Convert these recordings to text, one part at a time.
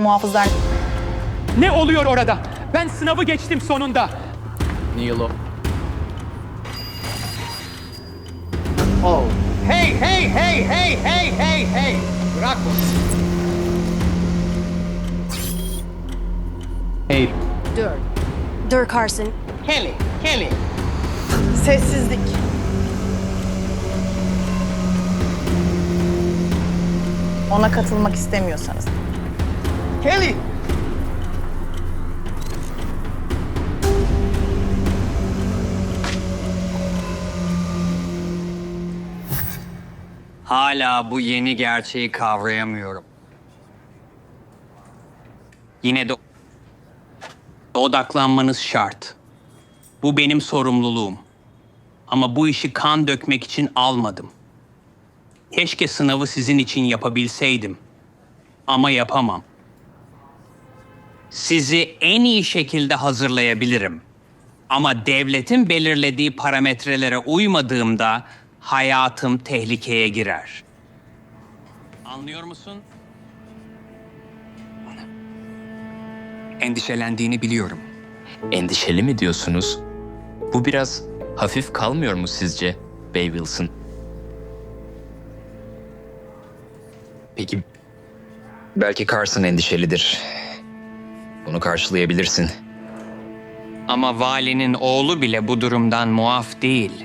Muhafızlar Ne oluyor orada? Ben sınavı geçtim sonunda. Nilo. Oh. Hey hey hey hey hey hey hey. Bırak bunu. Hey, Dur. Dur Carson. Kelly, Kelly. sessizlik. Ona katılmak istemiyorsanız. Kelly. Hala bu yeni gerçeği kavrayamıyorum. Yine de odaklanmanız şart. Bu benim sorumluluğum. Ama bu işi kan dökmek için almadım. Keşke sınavı sizin için yapabilseydim. Ama yapamam. Sizi en iyi şekilde hazırlayabilirim. Ama devletin belirlediği parametrelere uymadığımda hayatım tehlikeye girer. Anlıyor musun? Endişelendiğini biliyorum. endişeli mi diyorsunuz? Bu biraz hafif kalmıyor mu sizce Bay Wilson? Peki belki Carson endişelidir. Bunu karşılayabilirsin. Ama valinin oğlu bile bu durumdan muaf değil.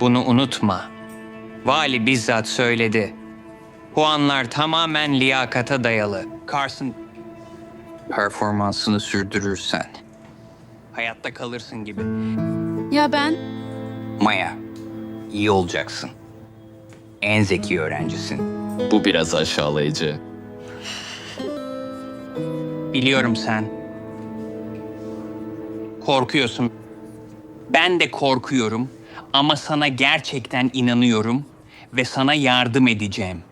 Bunu unutma. Vali bizzat söyledi. Puanlar tamamen liyakata dayalı. Carson performansını sürdürürsen hayatta kalırsın gibi. Ya ben? Maya, iyi olacaksın. En zeki öğrencisin. Bu biraz aşağılayıcı. Biliyorum sen. Korkuyorsun. Ben de korkuyorum ama sana gerçekten inanıyorum ve sana yardım edeceğim.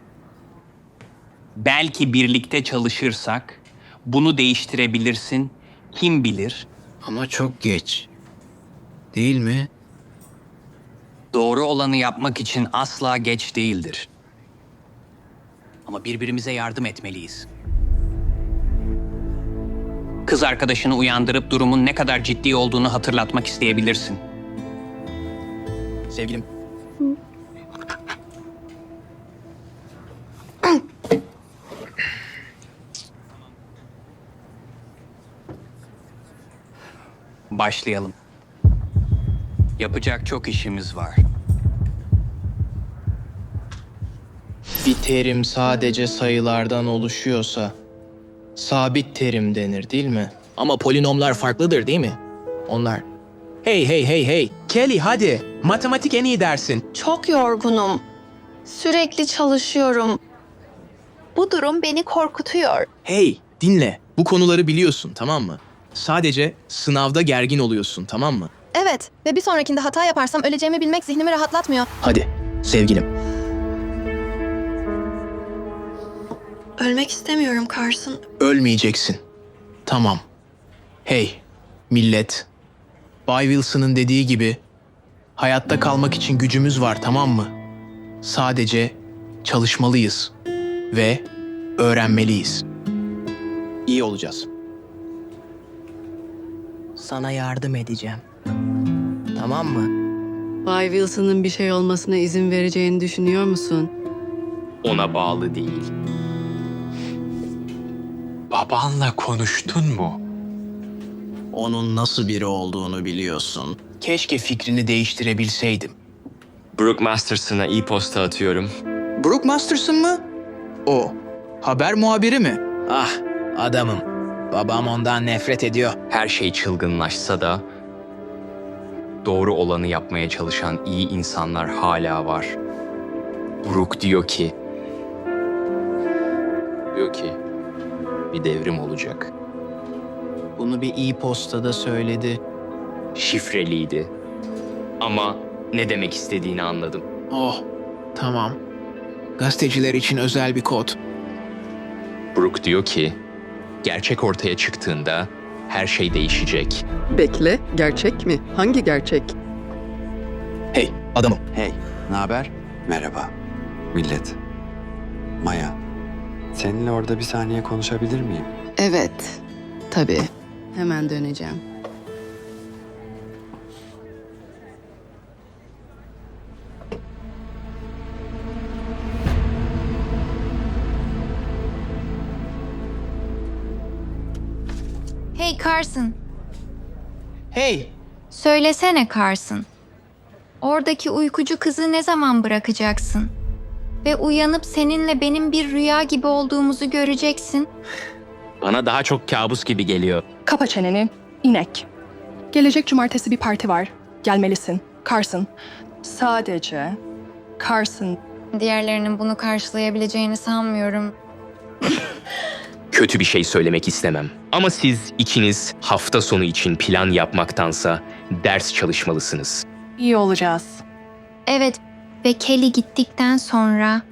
Belki birlikte çalışırsak bunu değiştirebilirsin. Kim bilir? Ama çok geç. Değil mi? Doğru olanı yapmak için asla geç değildir. Ama birbirimize yardım etmeliyiz. Kız arkadaşını uyandırıp durumun ne kadar ciddi olduğunu hatırlatmak isteyebilirsin. Sevgilim. Başlayalım. Yapacak çok işimiz var. Bir terim sadece sayılardan oluşuyorsa sabit terim denir değil mi? Ama polinomlar farklıdır değil mi? Onlar. Hey hey hey hey. Kelly hadi. Matematik en iyi dersin. Çok yorgunum. Sürekli çalışıyorum. Bu durum beni korkutuyor. Hey dinle. Bu konuları biliyorsun tamam mı? Sadece sınavda gergin oluyorsun tamam mı? Evet ve bir sonrakinde hata yaparsam öleceğimi bilmek zihnimi rahatlatmıyor. Hadi sevgilim. Ölmek istemiyorum Carson. Ölmeyeceksin. Tamam. Hey millet. Bay Wilson'ın dediği gibi hayatta kalmak için gücümüz var tamam mı? Sadece çalışmalıyız ve öğrenmeliyiz. İyi olacağız. Sana yardım edeceğim. Tamam mı? Bay Wilson'ın bir şey olmasına izin vereceğini düşünüyor musun? Ona bağlı değil. Babanla konuştun mu? Onun nasıl biri olduğunu biliyorsun. Keşke fikrini değiştirebilseydim. Brooke Masterson'a e-posta atıyorum. Brooke Masterson mı? O. Haber muhabiri mi? Ah, adamım. Babam ondan nefret ediyor. Her şey çılgınlaşsa da doğru olanı yapmaya çalışan iyi insanlar hala var. Brooke diyor ki diyor ki bir devrim olacak. Bunu bir e-postada söyledi. Şifreliydi. Ama ne demek istediğini anladım. Oh, tamam. Gazeteciler için özel bir kod. Brooke diyor ki gerçek ortaya çıktığında her şey değişecek. Bekle, gerçek mi? Hangi gerçek? Hey, adamım. Hey, ne haber? Merhaba. Millet. Maya. Seninle orada bir saniye konuşabilir miyim? Evet. Tabii. Hemen döneceğim. Hey Carson, Hey, söylesene Carson. Oradaki uykucu kızı ne zaman bırakacaksın? Ve uyanıp seninle benim bir rüya gibi olduğumuzu göreceksin. Bana daha çok kabus gibi geliyor. Kapa çeneni, inek. Gelecek cumartesi bir parti var. Gelmelisin. Carson. Sadece Carson. Diğerlerinin bunu karşılayabileceğini sanmıyorum. Kötü bir şey söylemek istemem. Ama siz ikiniz hafta sonu için plan yapmaktansa ders çalışmalısınız. İyi olacağız. Evet ve Kelly gittikten sonra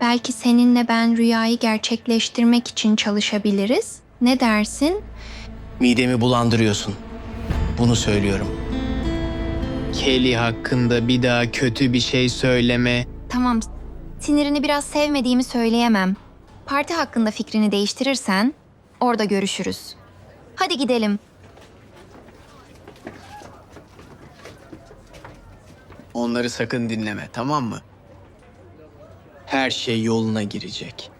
belki seninle ben rüyayı gerçekleştirmek için çalışabiliriz. Ne dersin? midemi bulandırıyorsun. Bunu söylüyorum. Kelly hakkında bir daha kötü bir şey söyleme. Tamam, sinirini biraz sevmediğimi söyleyemem. Parti hakkında fikrini değiştirirsen orada görüşürüz. Hadi gidelim. Onları sakın dinleme, tamam mı? Her şey yoluna girecek.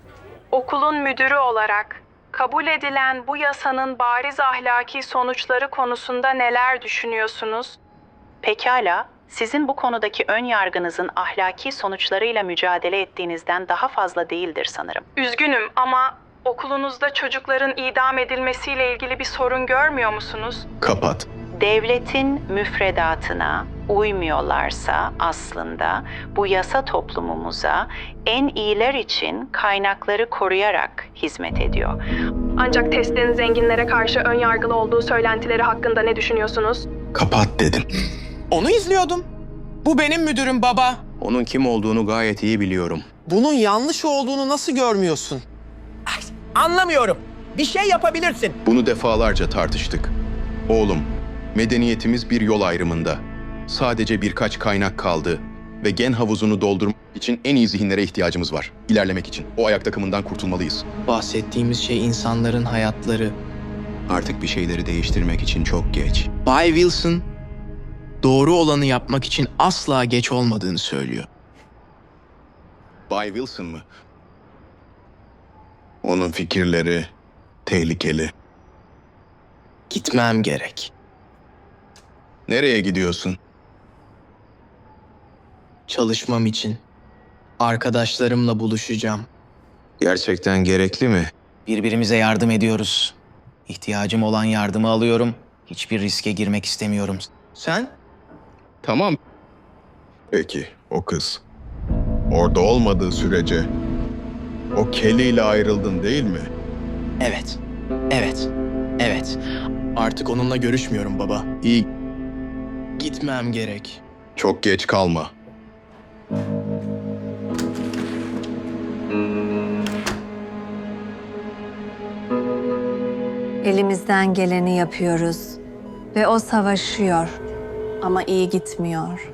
Okulun müdürü olarak kabul edilen bu yasanın bariz ahlaki sonuçları konusunda neler düşünüyorsunuz? Pekala, sizin bu konudaki ön yargınızın ahlaki sonuçlarıyla mücadele ettiğinizden daha fazla değildir sanırım. Üzgünüm ama okulunuzda çocukların idam edilmesiyle ilgili bir sorun görmüyor musunuz? Kapat. Devletin müfredatına uymuyorlarsa aslında bu yasa toplumumuza en iyiler için kaynakları koruyarak hizmet ediyor. Ancak testin zenginlere karşı ön yargılı olduğu söylentileri hakkında ne düşünüyorsunuz? Kapat dedim. Onu izliyordum. Bu benim müdürüm baba. Onun kim olduğunu gayet iyi biliyorum. Bunun yanlış olduğunu nasıl görmüyorsun? Anlamıyorum. Bir şey yapabilirsin. Bunu defalarca tartıştık. Oğlum, medeniyetimiz bir yol ayrımında. Sadece birkaç kaynak kaldı ve gen havuzunu doldurmak için en iyi zihinlere ihtiyacımız var. İlerlemek için. O ayak takımından kurtulmalıyız. Bahsettiğimiz şey insanların hayatları. Artık bir şeyleri değiştirmek için çok geç. Bay Wilson doğru olanı yapmak için asla geç olmadığını söylüyor. Bay Wilson mı? Onun fikirleri tehlikeli. Gitmem gerek. Nereye gidiyorsun? Çalışmam için. Arkadaşlarımla buluşacağım. Gerçekten gerekli mi? Birbirimize yardım ediyoruz. İhtiyacım olan yardımı alıyorum. Hiçbir riske girmek istemiyorum. Sen? Tamam. Peki, o kız. Orada olmadığı sürece o Kelly ile ayrıldın değil mi? Evet. Evet. Evet. Artık onunla görüşmüyorum baba. İyi, Gitmem gerek. çok geç kalma. Elimizden geleni yapıyoruz. Ve o savaşıyor. Ama iyi gitmiyor.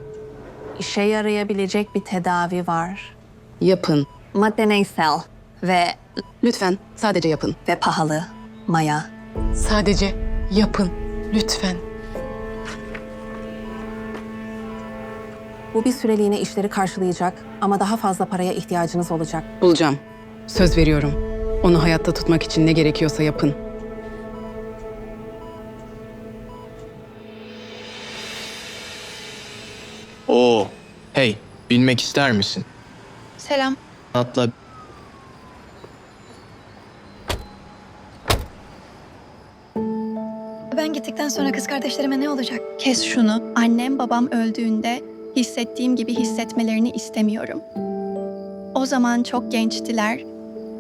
İşe yarayabilecek bir tedavi var. Yapın. Madde neysel ve Lütfen sadece yapın. ve pahalı. Maya. Sadece yapın. Lütfen. Bu bir süreliğine işleri karşılayacak ama daha fazla paraya ihtiyacınız olacak. Bulacağım. Söz veriyorum. Onu hayatta tutmak için ne gerekiyorsa yapın. Oo. Hey, bilmek ister misin? Selam. Atla Ben gittikten sonra kız kardeşlerime ne olacak? Kes şunu. Annem babam öldüğünde hissettiğim gibi hissetmelerini istemiyorum. O zaman çok gençtiler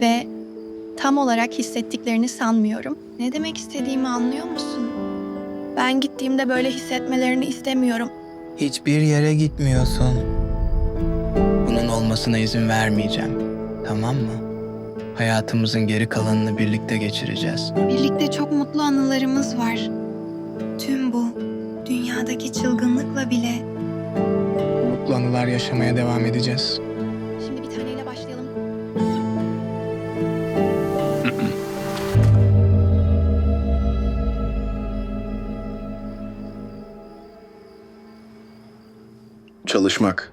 ve tam olarak hissettiklerini sanmıyorum. Ne demek istediğimi anlıyor musun? Ben gittiğimde böyle hissetmelerini istemiyorum. Hiçbir yere gitmiyorsun. Bunun olmasına izin vermeyeceğim. Tamam mı? Hayatımızın geri kalanını birlikte geçireceğiz. Birlikte çok mutlu anılarımız var. Tüm bu dünyadaki çılgınlıkla bile. Mutlu anılar yaşamaya devam edeceğiz. Çalışmak.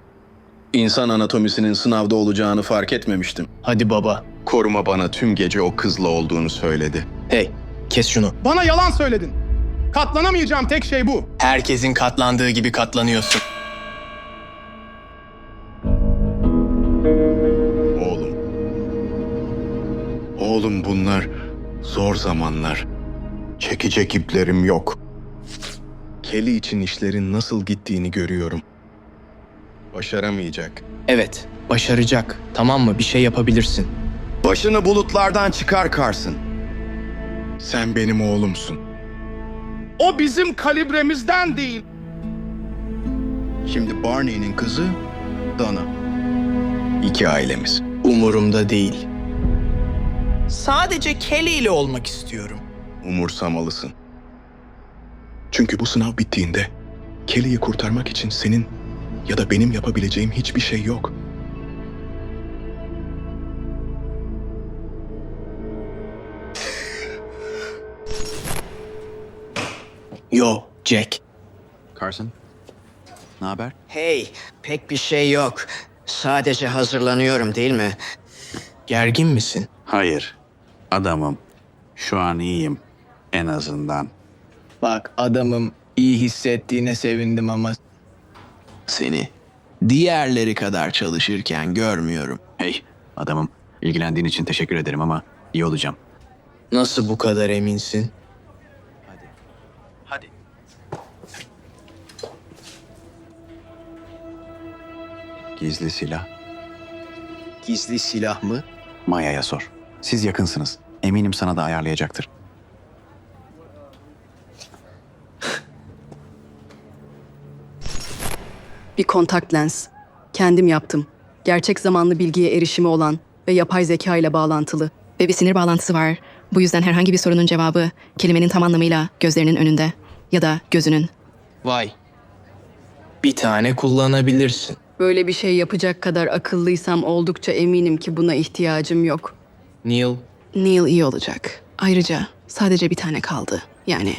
İnsan anatomisinin sınavda olacağını fark etmemiştim. Hadi baba. Koruma bana tüm gece o kızla olduğunu söyledi. Hey, kes şunu. Bana yalan söyledin. Katlanamayacağım tek şey bu. Herkesin katlandığı gibi katlanıyorsun. Oğlum. Oğlum bunlar zor zamanlar. Çekecek iplerim yok. Kelly için işlerin nasıl gittiğini görüyorum. Başaramayacak. Evet, başaracak. Tamam mı? Bir şey yapabilirsin. Başını bulutlardan çıkar Carson. Sen benim oğlumsun. O bizim kalibremizden değil. Şimdi Barney'nin kızı Dana. İki ailemiz. Umurumda değil. Sadece Kelly ile olmak istiyorum. Umursamalısın. Çünkü bu sınav bittiğinde Kelly'yi kurtarmak için senin ya da benim yapabileceğim hiçbir şey yok. Yo, Jack. Carson, ne haber? Hey, pek bir şey yok. Sadece hazırlanıyorum değil mi? Gergin misin? Hayır, adamım. Şu an iyiyim, en azından. Bak adamım iyi hissettiğine sevindim ama seni diğerleri kadar çalışırken görmüyorum. Hey, adamım. ilgilendiğin için teşekkür ederim ama iyi olacağım. Nasıl bu kadar eminsin? Hadi. Gizli silah. Gizli silah mı? Maya'ya sor. Siz yakınsınız. Eminim sana da ayarlayacaktır. Bir kontak lens. Kendim yaptım. Gerçek zamanlı bilgiye erişimi olan ve yapay zeka ile bağlantılı. Ve bir sinir bağlantısı var. Bu yüzden herhangi bir sorunun cevabı kelimenin tam anlamıyla gözlerinin önünde ya da gözünün. Vay. Bir tane kullanabilirsin. Böyle bir şey yapacak kadar akıllıysam oldukça eminim ki buna ihtiyacım yok. Neil, Neil iyi olacak. Ayrıca sadece bir tane kaldı. Yani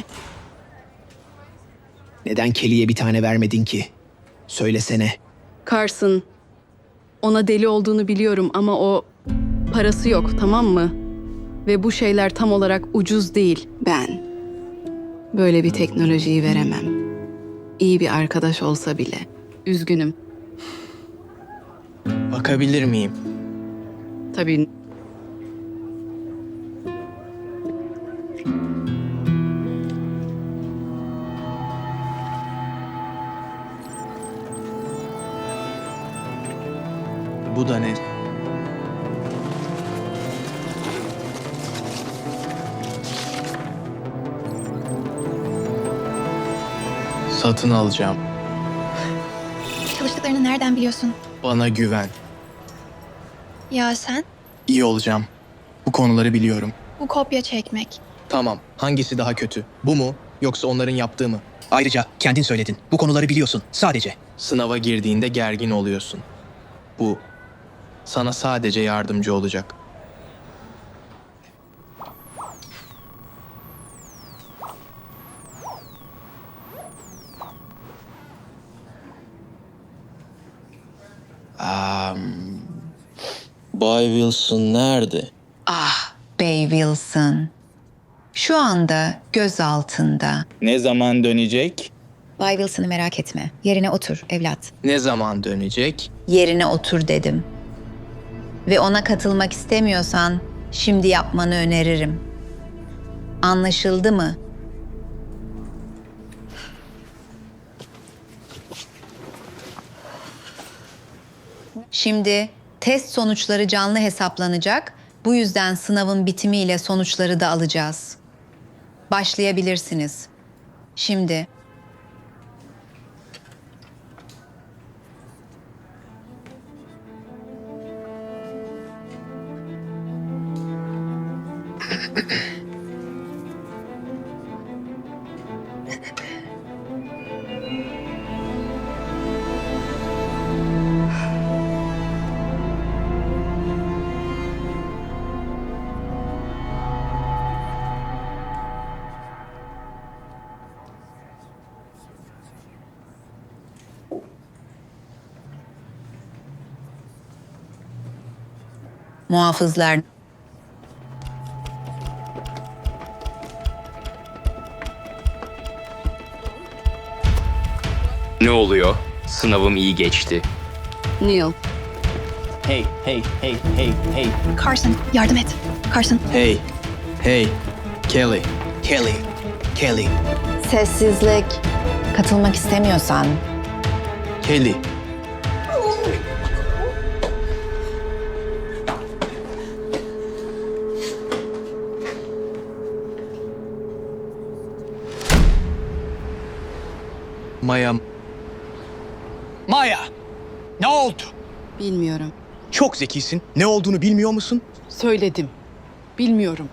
neden Kelly'ye bir tane vermedin ki? Söylesene. Carson. Ona deli olduğunu biliyorum ama o parası yok tamam mı? Ve bu şeyler tam olarak ucuz değil. Ben böyle bir teknolojiyi veremem. İyi bir arkadaş olsa bile. Üzgünüm. Bakabilir miyim? Tabii Bu da ne? Satın alacağım. Çalıştıklarını nereden biliyorsun? Bana güven. Ya sen? İyi olacağım. Bu konuları biliyorum. Bu kopya çekmek. Tamam. Hangisi daha kötü? Bu mu yoksa onların yaptığı mı? Ayrıca kendin söyledin. Bu konuları biliyorsun. Sadece. Sınava girdiğinde gergin oluyorsun. Bu sana sadece yardımcı olacak. Bay Wilson nerede? Ah, Bay Wilson. Şu anda göz altında. Ne zaman dönecek? Bay Wilson'ı merak etme. Yerine otur evlat. Ne zaman dönecek? Yerine otur dedim. Ve ona katılmak istemiyorsan şimdi yapmanı öneririm. Anlaşıldı mı? Şimdi test sonuçları canlı hesaplanacak. Bu yüzden sınavın bitimiyle sonuçları da alacağız. Başlayabilirsiniz. Şimdi Muhafızlar Ne oluyor? Sınavım iyi geçti. Neil, Hey, hey, hey, hey, hey, Carson yardım et. Carson hey, hey. Kelly, Kelly, Kelly, sessizlik. Katılmak istemiyorsan Kelly. Maya. Maya! Ne oldu? bilmiyorum. Çok zekisin. Ne olduğunu bilmiyor musun? Söyledim. Bilmiyorum.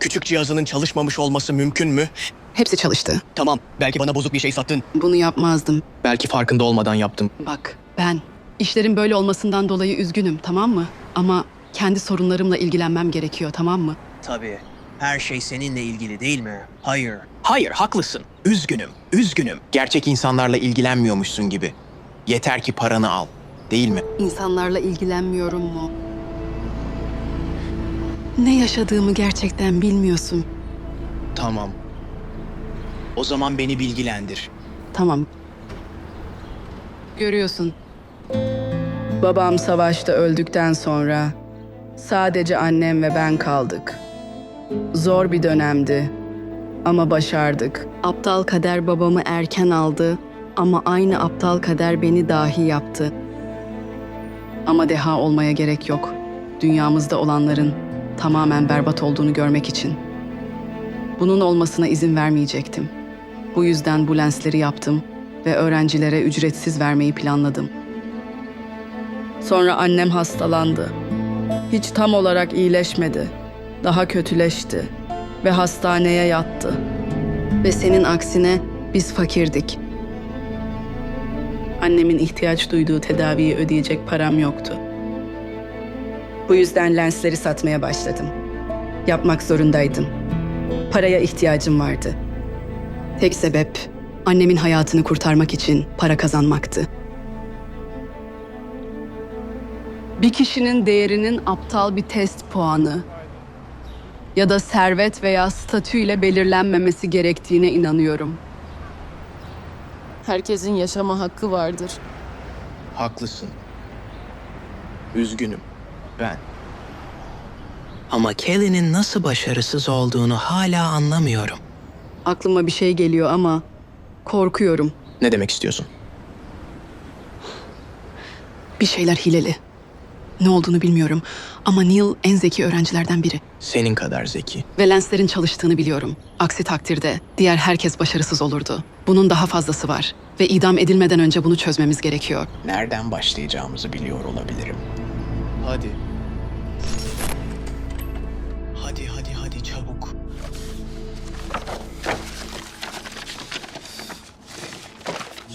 Küçük cihazının çalışmamış olması mümkün mü? Hepsi çalıştı. Tamam, belki bana bozuk bir şey sattın. Bunu yapmazdım. Belki farkında olmadan yaptım. Bak, ben işlerin böyle olmasından dolayı üzgünüm, tamam mı? Ama kendi sorunlarımla ilgilenmem gerekiyor, tamam mı? Tabii. Her şey seninle ilgili değil mi? Hayır. Hayır, haklısın. Üzgünüm, üzgünüm. Gerçek insanlarla ilgilenmiyormuşsun gibi. Yeter ki paranı al. Değil mi? İnsanlarla ilgilenmiyorum mu? Ne yaşadığımı gerçekten bilmiyorsun. Tamam. O zaman beni bilgilendir. Tamam. Görüyorsun. Babam savaşta öldükten sonra sadece annem ve ben kaldık. Zor bir dönemdi ama başardık. Aptal kader babamı erken aldı ama aynı aptal kader beni dahi yaptı. Ama deha olmaya gerek yok. Dünyamızda olanların tamamen berbat olduğunu görmek için. Bunun olmasına izin vermeyecektim. Bu yüzden bu lensleri yaptım ve öğrencilere ücretsiz vermeyi planladım. Sonra annem hastalandı. Hiç tam olarak iyileşmedi. Daha kötüleşti ve hastaneye yattı. Ve senin aksine biz fakirdik. Annemin ihtiyaç duyduğu tedaviyi ödeyecek param yoktu. Bu yüzden lensleri satmaya başladım. Yapmak zorundaydım. Paraya ihtiyacım vardı. Tek sebep annemin hayatını kurtarmak için para kazanmaktı. Bir kişinin değerinin aptal bir test puanı ya da servet veya statüyle belirlenmemesi gerektiğine inanıyorum. Herkesin yaşama hakkı vardır. Haklısın. Üzgünüm. Ben. Ama Kelly'nin nasıl başarısız olduğunu hala anlamıyorum. Aklıma bir şey geliyor ama korkuyorum. Ne demek istiyorsun? Bir şeyler hileli. Ne olduğunu bilmiyorum ama Neil en zeki öğrencilerden biri. Senin kadar zeki. Ve lenslerin çalıştığını biliyorum. Aksi takdirde diğer herkes başarısız olurdu. Bunun daha fazlası var. Ve idam edilmeden önce bunu çözmemiz gerekiyor. Nereden başlayacağımızı biliyor olabilirim. Hadi. Hadi hadi hadi çabuk.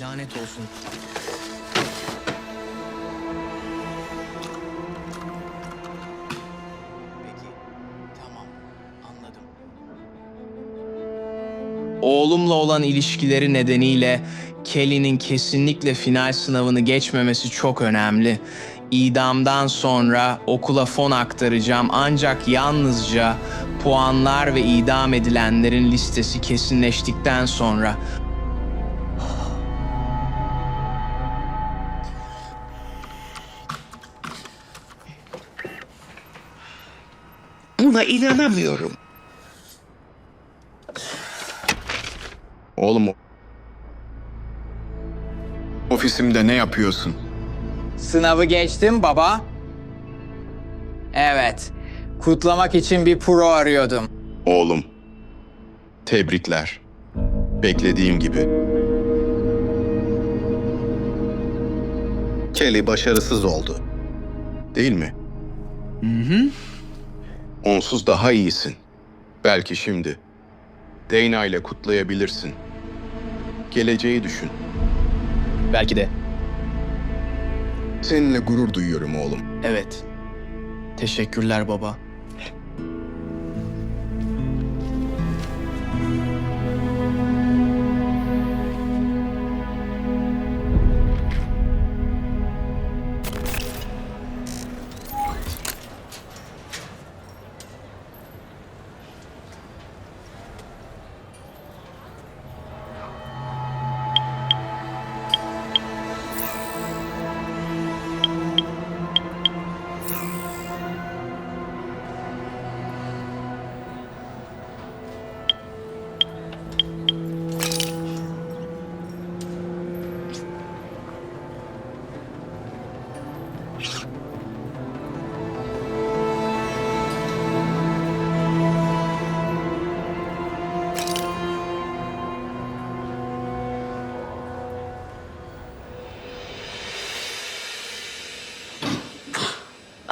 Lanet olsun. Oğlumla olan ilişkileri nedeniyle Kelly'nin kesinlikle final sınavını geçmemesi çok önemli. İdamdan sonra okula fon aktaracağım ancak yalnızca puanlar ve idam edilenlerin listesi kesinleştikten sonra Buna inanamıyorum. Oğlum ofisimde ne yapıyorsun? Sınavı geçtim baba. Evet. Kutlamak için bir pro arıyordum. Oğlum. Tebrikler. Beklediğim gibi. Kelly başarısız oldu. Değil mi? Hı hı. Onsuz daha iyisin. Belki şimdi. Dana ile kutlayabilirsin. Geleceği düşün. Belki de. Seninle gurur duyuyorum oğlum. Evet. Teşekkürler baba.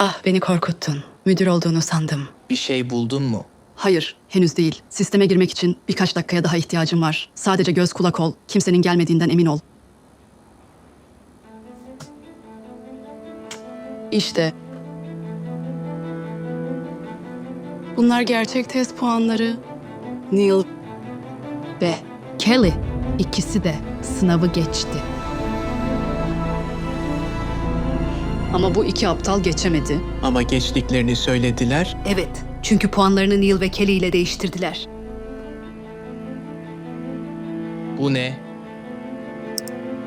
Ah beni korkuttun. Müdür olduğunu sandım. Bir şey buldun mu? Hayır, henüz değil. Sisteme girmek için birkaç dakikaya daha ihtiyacım var. Sadece göz kulak ol. Kimsenin gelmediğinden emin ol. İşte. Bunlar gerçek test puanları. Neil ve Kelly ikisi de sınavı geçti. Ama bu iki aptal geçemedi. Ama geçtiklerini söylediler. Evet, çünkü puanlarını Neil ve Kelly ile değiştirdiler. Bu ne?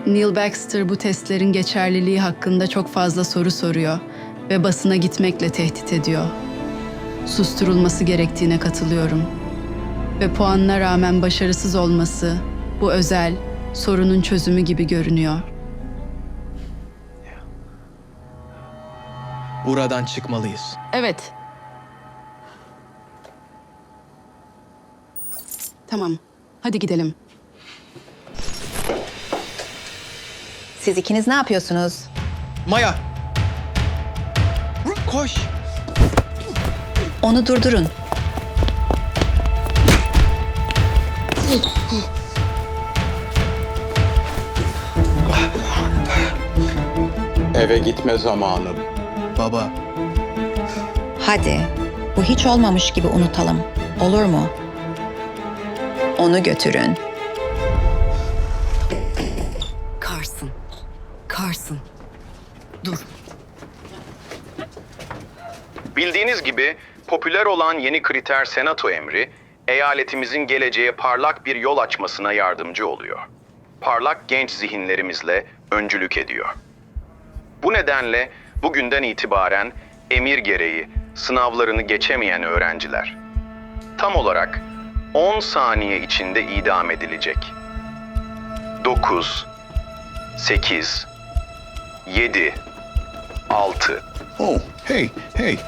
Neil Baxter bu testlerin geçerliliği hakkında çok fazla soru soruyor ve basına gitmekle tehdit ediyor. Susturulması gerektiğine katılıyorum. Ve puanına rağmen başarısız olması bu özel sorunun çözümü gibi görünüyor. Buradan çıkmalıyız. Evet. Tamam. Hadi gidelim. Siz ikiniz ne yapıyorsunuz? Maya! Koş! Onu durdurun. Eve gitme zamanı. Baba, Hadi. Bu hiç olmamış gibi unutalım. Olur mu? Onu götürün. Carson. Carson. Dur. Bildiğiniz gibi popüler olan yeni kriter senato emri, eyaletimizin geleceğe parlak bir yol açmasına yardımcı oluyor. Parlak genç zihinlerimizle öncülük ediyor. Bu nedenle bugünden itibaren emir gereği sınavlarını geçemeyen öğrenciler tam olarak 10 saniye içinde idam edilecek. 9 8 7 6 Oh, hey, hey.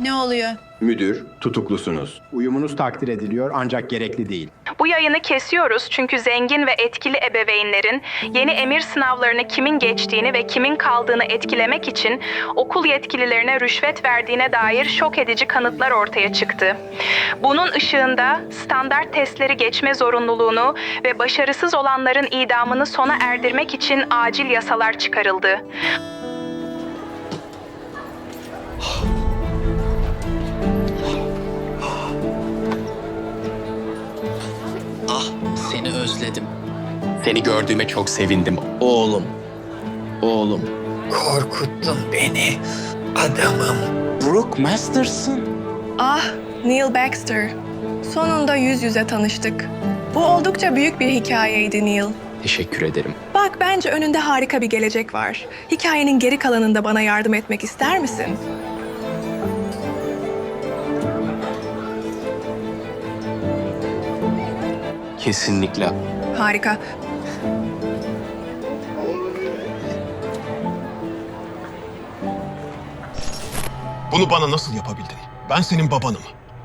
Ne oluyor? Müdür, tutuklusunuz. Uyumunuz takdir ediliyor ancak gerekli değil. Bu yayını kesiyoruz çünkü zengin ve etkili ebeveynlerin yeni emir sınavlarını kimin geçtiğini ve kimin kaldığını etkilemek için okul yetkililerine rüşvet verdiğine dair şok edici kanıtlar ortaya çıktı. Bunun ışığında standart testleri geçme zorunluluğunu ve başarısız olanların idamını sona erdirmek için acil yasalar çıkarıldı. Ah seni özledim. Seni gördüğüme çok sevindim. Oğlum. Oğlum. Korkuttun beni. Adamım. Brooke Masterson. Ah, Neil Baxter. Sonunda yüz yüze tanıştık. Bu oldukça büyük bir hikayeydi Neil. Teşekkür ederim. Bak bence önünde harika bir gelecek var. Hikayenin geri kalanında bana yardım etmek ister misin? Kesinlikle. Harika. Bunu bana nasıl yapabildin? Ben senin babanım.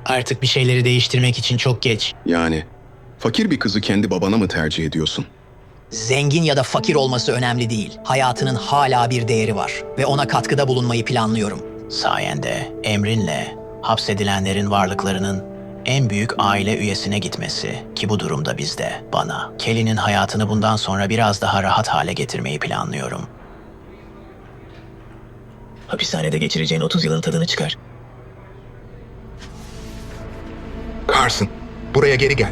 Artık bir şeyleri değiştirmek için çok geç. Yani fakir bir kızı kendi babana mı tercih ediyorsun? Zengin ya da fakir olması önemli değil. Hayatının hala bir değeri var ve ona katkıda bulunmayı planlıyorum. Sayende emrinle hapsedilenlerin varlıklarının en büyük aile üyesine gitmesi ki bu durumda bizde bana. Kelly'nin hayatını bundan sonra biraz daha rahat hale getirmeyi planlıyorum. Hapishanede geçireceğin 30 yılın tadını çıkar. Carson, buraya geri gel.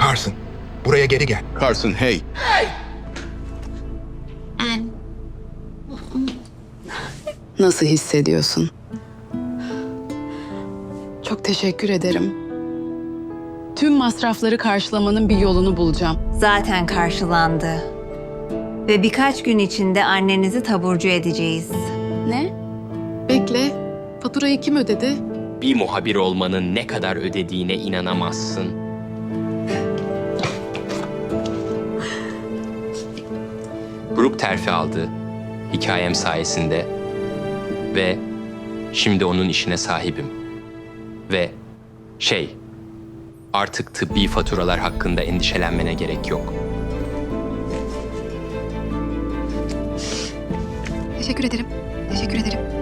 Carson, buraya geri gel. Carson, hey. Nasıl hissediyorsun? Çok teşekkür ederim. Tüm masrafları karşılamanın bir yolunu bulacağım. Zaten karşılandı. Ve birkaç gün içinde annenizi taburcu edeceğiz. Ne? Bekle. Faturayı kim ödedi? Bir muhabir olmanın ne kadar ödediğine inanamazsın. Brooke terfi aldı hikayem sayesinde ve şimdi onun işine sahibim. Ve şey, artık tıbbi faturalar hakkında endişelenmene gerek yok. Teşekkür ederim. Teşekkür ederim.